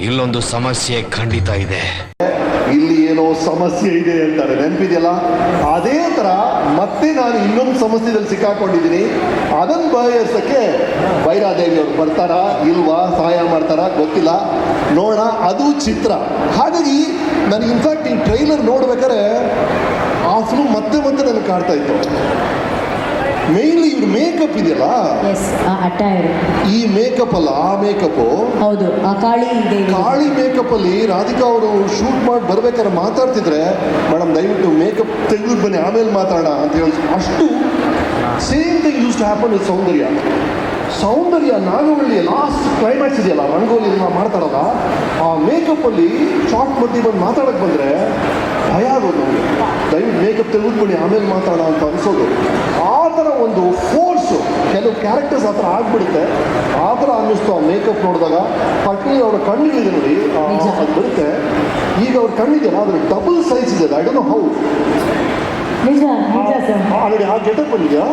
ಇಲ್ಲೊಂದು ಸಮಸ್ಯೆ ಖಂಡಿತ ಇದೆ. ಇಲ್ಲಿ ಏನೋ ಸಮಸ್ಯೆ ಇದೆ ಅಂತಾರೆ. ನೆನಪಿದೆಯಲ್ಲ? ಅದೇ ತರ ಮತ್ತೆ ನಾನು ಇನ್ನೊಂದು ಸಮಸ್ಯೆದಲ್ಲಿ ಸಿಕ್ಕಾಕೊಂಡಿದ್ದೀನಿ. ಅದನ್ನು ಬಯಸಕ್ಕೆ ಭೈರಾದೇವಿ ಅವರು ಬರ್ತಾರಾ, ಇಲ್ವಾ, ಸಹಾಯ ಮಾಡ್ತಾರಾ, ಗೊತ್ತಿಲ್ಲ. ನೋಡೋಣ, ಅದು ಚಿತ್ರ. ಹಾಗಾಗಿ ನನಗೆ ಇನ್ಫ್ಯಾಕ್ಟ್ ಈ ಟ್ರೈಲರ್ ನೋಡ್ಬೇಕಾದ್ರೆ ಆ ಫಿಲ್ಮ್ ಮತ್ತೆ ಮತ್ತೆ ನನಗೆ ಕಾಡ್ತಾ ಇತ್ತು. ಮೇಯ್ನ್ಲಿ ಇವ್ರ ಮೇಕಪ್ ಇದೆಯಲ್ಲ? ಎಸ್ ಆ ಅಟ್ಟಾಯರ್ ಈ ಮೇಕಪ್ ಅಲ್ಲ ಆ ಮೇಕಪ್ಪು ಹೌದು ಆ ಕಾಳಿ ದೇವಿ ಕಾಳಿ ಮೇಕಪ್ ಅಲ್ಲಿ ರಾಧಿಕಾ ಅವರು ಶೂಟ್ ಮಾಡಿ ಬರ್ಬೇಕಾದ್ರೆ ಮಾತಾಡ್ತಿದ್ರೆ ಮೇಡಮ್ ದಯವಿಟ್ಟು ಮೇಕಪ್ ತೆಗೆದು ಬನ್ನಿ ಆಮೇಲೆ ಮಾತಾಡೋಣ ಅಂತ ಹೇಳಿ. ಅಷ್ಟು same thing use to happen with Soundarya. Soundarya Nagavalli last climax ಇದೆಯಲ್ಲ ರಂಗೋಲಿ ಮಾಡ್ತಾರಲ್ಲ ಆ ಮೇಕಪ್ ಅಲ್ಲಿ ಶಾರ್ಟ್ ಮಧ್ಯೆ ಬಂದು ಮಾತಾಡಕ್ ಬಂದ್ರೆ ಭಯ ಆಗೋದು ನಮಗೆ ದಯವಿಟ್ಟು ಮೇಕಪ್ ತೆಗೆದುಕೊಂಡು ಆಮೇಲೆ ಮಾತಾಡೋಣ ಅಂತ ಅನ್ಸೋದು. ಆ ಒಂದು ಫೋರ್ಸು ಕೆಲವು ಕ್ಯಾರೆಕ್ಟರ್ಸ್ ಆ ಥರ ಆಗ್ಬಿಡುತ್ತೆ. ಆ ಥರ ಅನ್ನಿಸ್ತು ಆ ಮೇಕಪ್ ನೋಡಿದಾಗ. ಪಟ್ನಿ ಅವರ ಕಣ್ಣಿಗೆ ನೋಡಿ. ಅದು ಬರುತ್ತೆ. ಈಗ ಅವ್ರ ಕಣ್ಣಿದೆಯಲ್ಲ ಅದ್ರ ಡಬಲ್ ಸೈಜ್ ಇದೆ ಐ ಡೋಂಟ್ ನೋ ಹೌ ನಿಜ ನಿಜ ಸರ್. ಆಲ್ರೆಡಿ ಆ ಗೆಟಪ್ ಬಂದಿದೆಯಾ?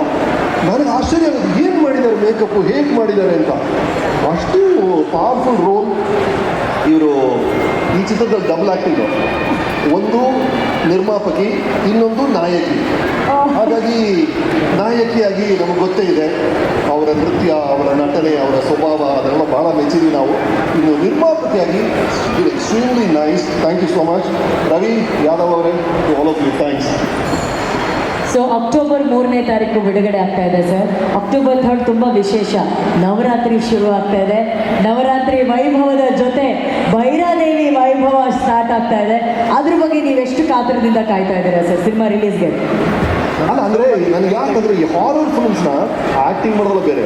ನನಗೆ ಆಶ್ಚರ್ಯ ಆಗುತ್ತೆ ಏನು ಮಾಡಿದ್ದಾರೆ ಮೇಕಪ್ಪು ಹೇಗೆ ಮಾಡಿದ್ದಾರೆ ಅಂತ. ಅಷ್ಟು ಪವರ್ಫುಲ್ ರೋಲ್ ಇವರು ಈ ಚಿತ್ರದಲ್ಲಿ ಡಬಲ್ ಆಕ್ಟಿಂಗ್ ಒಂದು ನಿರ್ಮಾಪಕಿ, ಇನ್ನೊಂದು ನಾಯಕಿ. ಹಾಗಾಗಿ ನಾಯಕಿಯಾಗಿ ನಮಗೆ ಗೊತ್ತೇ ಇದೆ, ಅವರ ನೃತ್ಯ, ಅವರ ನಟನೆ, ಅವರ ಸ್ವಭಾವ, ಅದೆಲ್ಲ ಭಾಳ ಮೆಚ್ಚಿದ್ವಿ ನಾವು. ಇನ್ನು ನಿರ್ಮಾಪಕಿಯಾಗಿ extremely nice thank you so much Ravi Yadav ಅವರೇ all of you thanks so October ಮೂರನೇ ತಾರೀಕು ಬಿಡುಗಡೆ ಆಗ್ತಾ ಇದೆ ಸರ್ ಅಕ್ಟೋಬರ್ ಥರ್ಡ್ ತುಂಬ ವಿಶೇಷ. ನವರಾತ್ರಿ ಶುರು ಆಗ್ತಾ ಇದೆ. ನವರಾತ್ರಿ ವೈಭವದ ಜೊತೆ ಭೈರಾದೇವಿ ವೈಭವ ಸ್ಟಾರ್ಟ್ ಆಗ್ತಾ ಇದೆ. ಅದ್ರ ಬಗ್ಗೆ ನೀವೆಷ್ಟು ಕಾತರದಿಂದ ಕಾಯ್ತಾ ಇದ್ದೀರಾ ಸರ್ ಸಿನಿಮಾ ರಿಲೀಸ್ಗೆ ಅಲ್ಲ ಅಂದ್ರೆ ನನಗೆ ಯಾಕಂದ್ರೆ ಈ ಹಾರರ್ ಫಿಲ್ಮ್ಸ್ನ ಆಕ್ಟಿಂಗ್ ಮಾಡೋದಲ್ಲ ಬೇರೆ.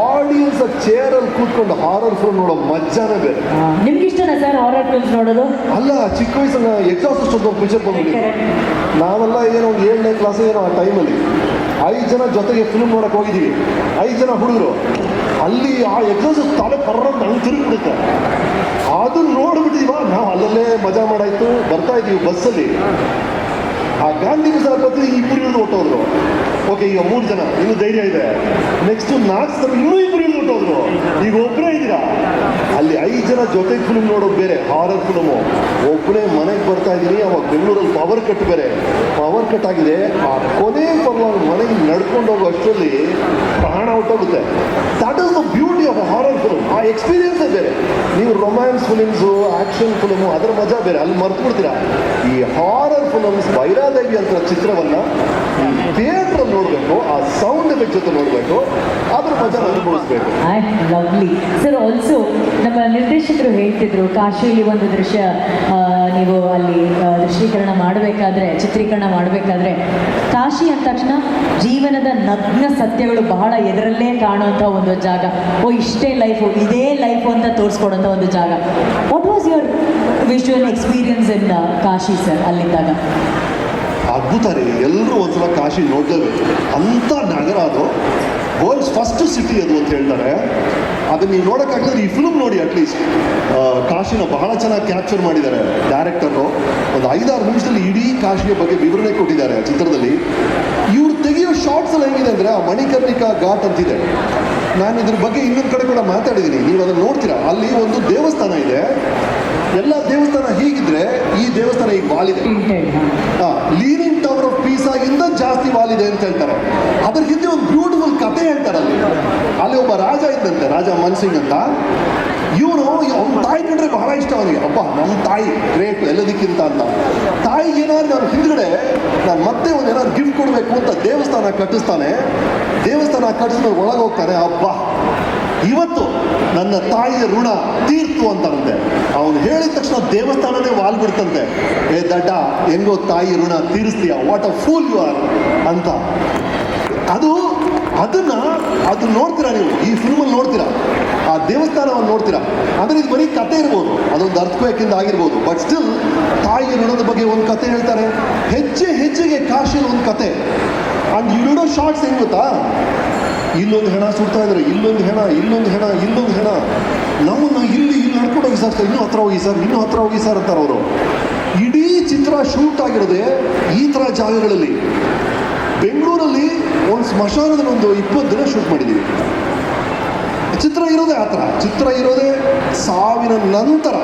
ಆಡಿಯನ್ಸ್ ಚೇರಲ್ಲಿ ಕೂತ್ಕೊಂಡು ಹಾರರ್ ಫಿಲ್ಮ್ ನೋಡೋ ಮಜಾನೇ ಬೇರೆ. ನಿಮ್ಗೆ ಇಷ್ಟನಾ ಸರ್ ಹಾರರ್ ಫಿಲ್ಮ್ಸ್ ನೋಡೋದು? ಅಲ್ಲ ಚಿಕ್ಕ ವಯಸ್ಸನ್ನ ಎಕ್ಸಾಸ್ಟ್ ಒಂದು ಪಿಕ್ಚರ್ ಬಂದ್ಬಿಟ್ಟು ನಾವೆಲ್ಲ ಏನೋ ಒಂದು ಏಳನೇ ಕ್ಲಾಸ್ ಏನೋ ಆ ಟೈಮಲ್ಲಿ ಐದು ಜನ ಜೊತೆಗೆ ಫಿಲ್ಮ್ ನೋಡಕ್ಕೆ ಹೋಗಿದ್ದೀವಿ. ಐದು ಜನ ಹುಡುಗರು. ಅಲ್ಲಿ ಆ ಎಕ್ಸಾಸ್ ತಲೆ ಪರ್ರ ನಂಗೆ ತಿರುಗಿಬಿಡುತ್ತೆ. ಅದನ್ನ ನೋಡ್ಬಿಟ್ಟಿದೀವ. ನಾವು ಅಲ್ಲಲ್ಲೇ ಮಜಾ ಮಾಡಾಯ್ತು. ಬರ್ತಾ ಇದೀವಿ ಬಸ್ಸಲ್ಲಿ. ಆ ಗಾಂಧಿ ಬಜಾರ್ ಪತ್ರಿಕೆ ಇಬ್ಬರು ಇಳಿದು ಹೊಟ್ಟೋದ್ರು ಓಕೆ ಈಗ ಮೂರು ಜನ, ಇನ್ನು ಧೈರ್ಯ ಇದೆ. ನೆಕ್ಸ್ಟ್ ನಾಲ್ಕು ಜನ, ಇನ್ನೂ ಇಬ್ಬರು ಇಳಿದು ಹೊಟ್ಟೋದ್ರು ಈಗ ಒಬ್ಬರೇ ಇದ್ದೀರಾ? ಅಲ್ಲಿ ಐದು ಜನ ಜೊತೆ ಫಿಲ್ಮ್ ನೋಡೋದು ಬೇರೆ ಹಾರರ್ ಫಿಲ್ಮು ಒಬ್ಬನೇ ಮನೆಗೆ ಬರ್ತಾ ಇದ್ದೀನಿ, ಅವಾಗ ಬೆಂಗಳೂರಲ್ಲಿ ಪವರ್ ಕಟ್ ಬೇರೆ. ಪವರ್ ಕಟ್ ಆಗಿದೆ. ಆ ಕೊನೆ ಪರವಾಗಿ ಮನೆಗೆ ನಡ್ಕೊಂಡು ಹೋಗೋ ಅಷ್ಟರಲ್ಲಿ ಪ್ರಾಣ ಹೊಟ್ಟೋಗುತ್ತೆ. That is the beauty horror film ಆ ಎಕ್ಸ್ಪೀರಿಯನ್ಸೇ ಬೇರೆ. ನೀವು ರೊಮ್ಯಾನ್ಸ್ ಫಿಲಿಮ್ಸು ಆಕ್ಷನ್ ಫಿಲಮು ಅದರ ಮಜಾ ಬೇರೆ. ಅಲ್ಲಿ ಮರ್ತು ಬಿಡ್ತೀರಾ ಈ ಹಾರರ್ ಫಿಲಮ್ಸ್ ವೈರಾದೇವಿ ಅಂತ ಚಿತ್ರವನ್ನ ಥಿಯೇಟ್ರಲ್ಲಿ ನೋಡಬೇಕು ಆ ಸೌಂಡ್ ಎಫೆಕ್ಟ್ ಜೊತೆ ನೋಡಬೇಕು ಅದ್ರ ಮಜಾ ಅನುಭವಿಸ್ಬೇಕು. ಲವ್ಲಿ ಸರ್ ಆಲ್ಸೋ ನಮ್ಮ ನಿರ್ದೇಶಕರು ಹೇಳ್ತಿದ್ರು ಕಾಶಿಯಲ್ಲಿ ಒಂದು ದೃಶ್ಯ ಆ, ನೀವು ಅಲ್ಲಿ ದೃಶ್ಯೀಕರಣ ಮಾಡಬೇಕಾದ್ರೆ ಚಿತ್ರೀಕರಣ ಮಾಡಬೇಕಾದ್ರೆ ಕಾಶಿ ಅಂದ ತಕ್ಷಣ ಜೀವನದ ನಗ್ನ ಸತ್ಯಗಳು ಬಹಳ ಎದರಲ್ಲೇ ಕಾಣುವಂಥ ಒಂದು ಜಾಗ. ಓ ಇಷ್ಟೇ ಲೈಫು ಇದೇ ಲೈಫು ಅಂತ ತೋರಿಸ್ಕೊಡೋಂಥ ಒಂದು ಜಾಗ. What was your visual experience in Kashi sir ಅಲ್ಲಿದ್ದಾಗ? ಅದ್ಭುತ ರೀ ಎಲ್ಲರೂ ಒಂದ್ಸಲ ಕಾಶಿ ನೋಡ್ಲೇಬೇಕು. ಅಂಥ ನಗರ ಅದು ವರ್ಲ್ಡ್ಸ್ ಫಸ್ಟ್ ಸಿಟಿ ಅದು ಅಂತ ಹೇಳ್ತಾರೆ. ಅದನ್ನ ನೀವು ನೋಡೋಕ್ಕಾಗಲಿಲ್ಲ ಈ ಫಿಲ್ಮ್ ನೋಡಿ ಅಟ್ಲೀಸ್ಟ್ ಕಾಶಿನ ಬಹಳ ಚೆನ್ನಾಗಿ ಕ್ಯಾಪ್ಚರ್ ಮಾಡಿದ್ದಾರೆ ಡೈರೆಕ್ಟರು ಒಂದು ಐದಾರು ನಿಮಿಷದಲ್ಲಿ ಇಡೀ ಕಾಶಿಯ ಬಗ್ಗೆ ವಿವರಣೆ ಕೊಟ್ಟಿದ್ದಾರೆ ಚಿತ್ರದಲ್ಲಿ. ಇವ್ರು ತೆಗೆಯೋ ಶಾರ್ಟ್ಸ್ ಎಲ್ಲ ಹೆಂಗಿದೆ ಅಂದರೆ ಆ ಮಣಿಕರ್ಣಿಕಾ ಘಾಟ್ ಅಂತಿದೆ. ನಾನು ಇದ್ರ ಬಗ್ಗೆ ಇನ್ನೊಂದು ಕಡೆ ಕೂಡ ಮಾತಾಡಿದ್ದೀನಿ ನೀವು ಅದನ್ನು ನೋಡ್ತೀರಾ? ಅಲ್ಲಿ ಒಂದು ದೇವಸ್ಥಾನ ಇದೆ. ಎಲ್ಲ ದೇವಸ್ಥಾನ ಹೀಗಿದ್ರೆ ಈ ದೇವಸ್ಥಾನ ಈಗ ವಾಲಿದೆ. ಲೀನಿಂಗ್ ಟವರ್ ಆಫ್ ಪೀಸಾ ಇಂದ ಜಾಸ್ತಿ ವಾಲಿದೆ ಅಂತ ಹೇಳ್ತಾರೆ. ಅದ್ರ ಹಿಂದೆ ಒಂದು ಬ್ಯೂಟಿಫುಲ್ ಕತೆ ಹೇಳ್ತಾರೆ ಅಲ್ಲಿ. ಅಲ್ಲಿ ಒಬ್ಬ ರಾಜ ಇದ್ದಂತೆ ರಾಜ ಮನ್ಸಿಂಗ್ ಅಂತ. ಇವನು ಅವ್ನ ತಾಯಿ ಕಂಡ್ರೆ ಬಹಳ ಇಷ್ಟ ಅವನಿಗೆ. ಅಪ್ಪ ನಮ್ಮ ತಾಯಿ ಗ್ರೇಟ್ ಎಲ್ಲದಕ್ಕಿಂತ ಅಂತ. ತಾಯಿಗೆ ಏನಾದ್ರು ನಾನು ಹಿಂದ್ಗಡೆ ನಾನು ಮತ್ತೆ ಒಂದು ಏನಾದ್ರು ಗಿಫ್ಟ್ ಕೊಡಬೇಕು ಅಂತ ದೇವಸ್ಥಾನ ಕಟ್ಟಿಸ್ತಾನೆ. ದೇವಸ್ಥಾನ ಕಟ್ಟಿಸ್ಮೇಲೆ ಒಳಗೆ ಹೋಗ್ತಾರೆ, ಅಬ್ಬಾ, ಇವತ್ತು ನನ್ನ ತಾಯಿಯ ಋಣ ತೀರ್ತು ಅಂದೆ ಅವನು ಹೇಳಿದ ತಕ್ಷಣ ದೇವಸ್ಥಾನನೇ ವಾಲ್ ಬಿಡ್ತಂತೆ. ಏ ದಡ್ಡ, ಹೆಂಗೋ ತಾಯಿ ಋಣ ತೀರಿಸ್ತೀಯ? What a fool you are ಅಂತ. ಅದು, ಅದನ್ನ, ಅದು ನೋಡ್ತೀರಾ ನೀವು? ಈ ಫಿಲ್ಮಲ್ಲಿ ನೋಡ್ತೀರಾ? ಆ ದೇವಸ್ಥಾನವನ್ನು ನೋಡ್ತೀರಾ? ಅಂದ್ರೆ ಇದು ಬರೀ ಕತೆ ಇರ್ಬೋದು. ಅದೊಂದು ಅರ್ಥಕ್ವೇಕಿಂದ ಆಗಿರ್ಬೋದು. ಬಟ್ ಸ್ಟಿಲ್ ತಾಯಿಯ ಋಣದ ಬಗ್ಗೆ ಒಂದು ಕತೆ ಹೇಳ್ತಾರೆ. ಹೆಜ್ಜೆ ಹೆಜ್ಜೆಗೆ ಕಾಶಿಯಲ್ಲಿ ಒಂದು ಕತೆ ಅಂಡ್ ನೋಡೋ ಶಾರ್ಟ್ಸ್ ಹೆಂಗ್ ಗೊತ್ತಾ? ಇಲ್ಲೊಂದು ಹೆಣ ಸುಡ್ತಾ ಇದ್ದಾರೆ ಇಲ್ಲೊಂದು ಹೆಣ ಇಲ್ಲೊಂದು ಹೆಣ ಇಲ್ಲೊಂದು ಹೆಣ. ನಮ್ಮನ್ನು ಇಲ್ಲಿ ಇಲ್ಲಿ ನಡ್ಕೊಂಡು ಹೋಗಿ ಸರ್ ಇನ್ನೂ ಹತ್ರ ಹೋಗಿ ಸರ್ ಇನ್ನೂ ಹತ್ರ ಹೋಗಿ ಸರ್ ಅಂತಾರೆ ಅವರು. ಇಡೀ ಚಿತ್ರ ಶೂಟ್ ಆಗಿರೋದೆ ಈ ಥರ ಜಾಗಗಳಲ್ಲಿ. ಬೆಂಗಳೂರಲ್ಲಿ ಒಂದು ಸ್ಮಶಾನದಲ್ಲಿ ಒಂದು ಇಪ್ಪತ್ತು ದಿನ ಶೂಟ್ ಮಾಡಿದ್ದೀವಿ ಚಿತ್ರ ಇರೋದೇ ಆ ಥರ. ಚಿತ್ರ ಇರೋದೇ ಸಾವಿನ ನಂತರ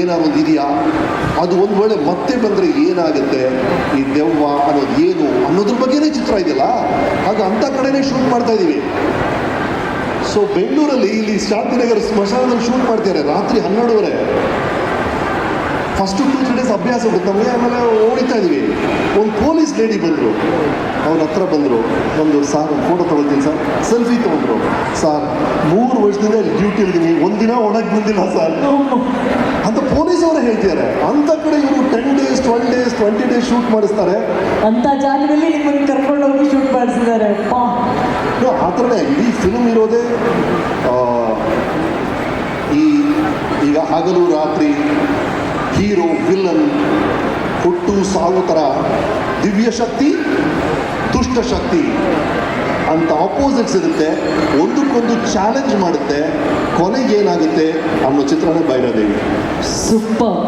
ಏನಾದ್ರು ಒಂದು ಇದೆಯಾ? ಅದು ಒಂದು ವೇಳೆ ಮತ್ತೆ ಬಂದರೆ ಏನಾಗುತ್ತೆ? ಈ ದೆವ್ವ ಅನ್ನೋದು ಏನು ಅನ್ನೋದ್ರ ಬಗ್ಗೆನೇ ಚಿತ್ರ ಇದೆಯಲ್ಲ? ಹಾಗೆ ಅಂಥ ಕಡೆನೇ ಶೂಟ್ ಮಾಡ್ತಾ ಇದ್ದೀವಿ ಸೊ ಬೆಂಗಳೂರಲ್ಲಿ ಇಲ್ಲಿ ಶಾಂತಿನಗರ ಸ್ಮಶಾನದಲ್ಲಿ ಶೂಟ್ ಮಾಡ್ತಾರೆ ರಾತ್ರಿ ಹನ್ನೆರಡುವರೆ. ಫಸ್ಟು ಟೂ ತ್ರೀ ಡೇಸ್ ಅಭ್ಯಾಸ ಹೋಗುತ್ತೆ ನಮಗೆ ಆಮೇಲೆ ಓಡಿತಾ ಇದೀವಿ. ಒಂದು ಪೊಲೀಸ್ ಲೇಡಿ ಬಂದರು. ಅವ್ರ ಹತ್ರ ಬಂದರು. ಒಂದು ಸಾರ್ ಒಂದು ಫೋಟೋ ತೊಗೊಳ್ತೀನಿ ಸರ್ ಸೆಲ್ಫಿ ತೊಗೊಂಡ್ರು. ಸಾರ್ ಮೂರು ವರ್ಷದಿಂದ ಡ್ಯೂಟಿ ಇದ್ದೀನಿ ಒಂದಿನ ಒಣಗಿ ಬಂದಿಲ್ಲ ಸರ್ ಅಂತ ಪೊಲೀಸ್ ಅವರೇ ಹೇಳ್ತಿದ್ದಾರೆ. ಅಂತ ಕಡೆ ಇವರು ten days twelve days twenty days shoot ಮಾಡಿಸ್ತಾರೆ. ಅಂತ ಜಾಗದಲ್ಲಿ ನಿಮ್ಮನ್ನು ಕರ್ಕೊಂಡು ಹೋಗಿ ಶೂಟ್ ಮಾಡಿಸಿದ್ದಾರೆ. ಆ ಥರನೇ ಇಡೀ ಫಿಲ್ಮ್ ಇರೋದೇ ಈ ಈಗ ಹಗಲು ರಾತ್ರಿ ಹೀರೋ ವಿಲ್ಲನ್ ಹುಟ್ಟು, ಸಾವು ಥರ ದಿವ್ಯ ಶಕ್ತಿ, ದುಷ್ಟ ಶಕ್ತಿ. ಅಂತ ಆಪೋಸಿಟ್ಸ್ ಇರುತ್ತೆ. ಒಂದಕ್ಕೊಂದು ಚಾಲೆಂಜ್ ಮಾಡುತ್ತೆ. ಕೊನೆಗೆ ಏನಾಗುತ್ತೆ ಅನ್ನೋ ಚಿತ್ರನೇ ಬೈರದೇವಿ ಸೂಪರ್